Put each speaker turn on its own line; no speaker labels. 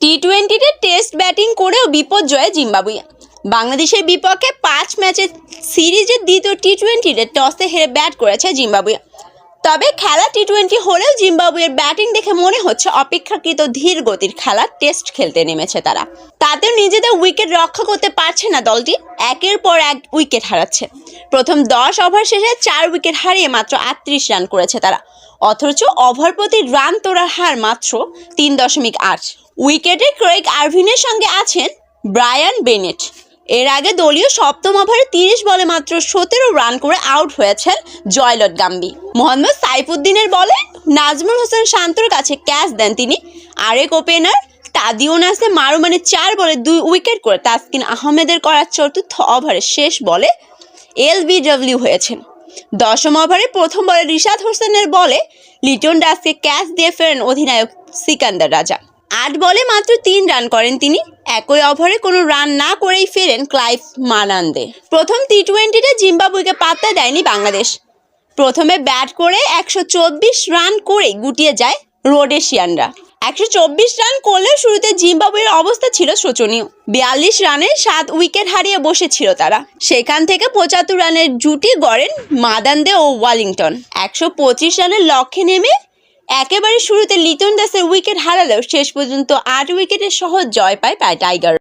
টি টোয়েন্টিতে test batting করেও বিপর্যয়ে জিম্বাবুয়ে। বাংলাদেশের বিপক্ষে পাঁচ ম্যাচের সিরিজের দ্বিতীয় টি টোয়েন্টিতে টসে হেরে ব্যাট করেছে জিম্বাবুয়ে। তবে খেলা টি টোয়েন্টি হলেও জিম্বাবুয়ের ব্যাটিং দেখে মনে হচ্ছে অপেক্ষাকৃত ধীর গতির খেলা টেস্ট খেলতে নেমেছে তারা। তাতেও নিজেদের উইকেট রক্ষা করতে পারছে না দলটি। একের পর এক উইকেট হারাচ্ছে। প্রথম দশ ওভার শেষে চার উইকেট হারিয়ে মাত্র আটত্রিশ রান করেছে তারা। অথচ ওভার প্রতি রান তোলার হার মাত্র তিন দশমিক আট। উইকেটে ক্রেগ আরভিনের সঙ্গে আছেন ব্রায়ান বেনেট। এর আগে দলীয় সপ্তম ওভারে তিরিশ বলে মাত্র সতেরো রান করে আউট হয়েছেন জয়লট গাম্বি। মোহাম্মদ সাইফুদ্দিনের বলে নাজমুল হোসেন শান্তর কাছে ক্যাচ দেন তিনি। আরেক ওপেনার তাদিও নাসে মারুমানে চার বলে দুই উইকেট করে তাসকিন আহমেদের করা চতুর্থ ওভারের শেষ বলে এলবিডব্লিউ হয়েছেন। দশম ওভারে প্রথম বলে রিশাদ হোসেনের বলে লিটন দাসকে ক্যাচ দিয়ে ফেরেন অধিনায়ক সিকান্দার রাজা। আট বলে মাত্র তিন রান করেন তিনি। একই ওভারে কোনো রান না করেই ফেরেন ক্লাইভ মানান্দে। প্রথম টি টোয়েন্টিতে জিম্বাবুয়েকে পাত্তা দেয়নি বাংলাদেশ। প্রথমে ব্যাট করে একশো চব্বিশ রান করেই গুটিয়ে যায় রোডেশিয়ানরা। একশো চব্বিশ রান করলেও শুরুতে জিম্বাবুয়ের অবস্থা ছিল শোচনীয়। বিয়াল্লিশ রানে সাত উইকেট হারিয়ে বসেছিল তারা। সেখান থেকে পঁচাত্তর রানের জুটি গড়েন মাদান্দে ও ওয়ালিংটন। একশো পঁচিশ রানের লক্ষ্যে নেমে একেবারে শুরুতে লিটন দাসের উইকেট হারালেও শেষ পর্যন্ত আট উইকেটের সহজ জয় পায় টাইগার।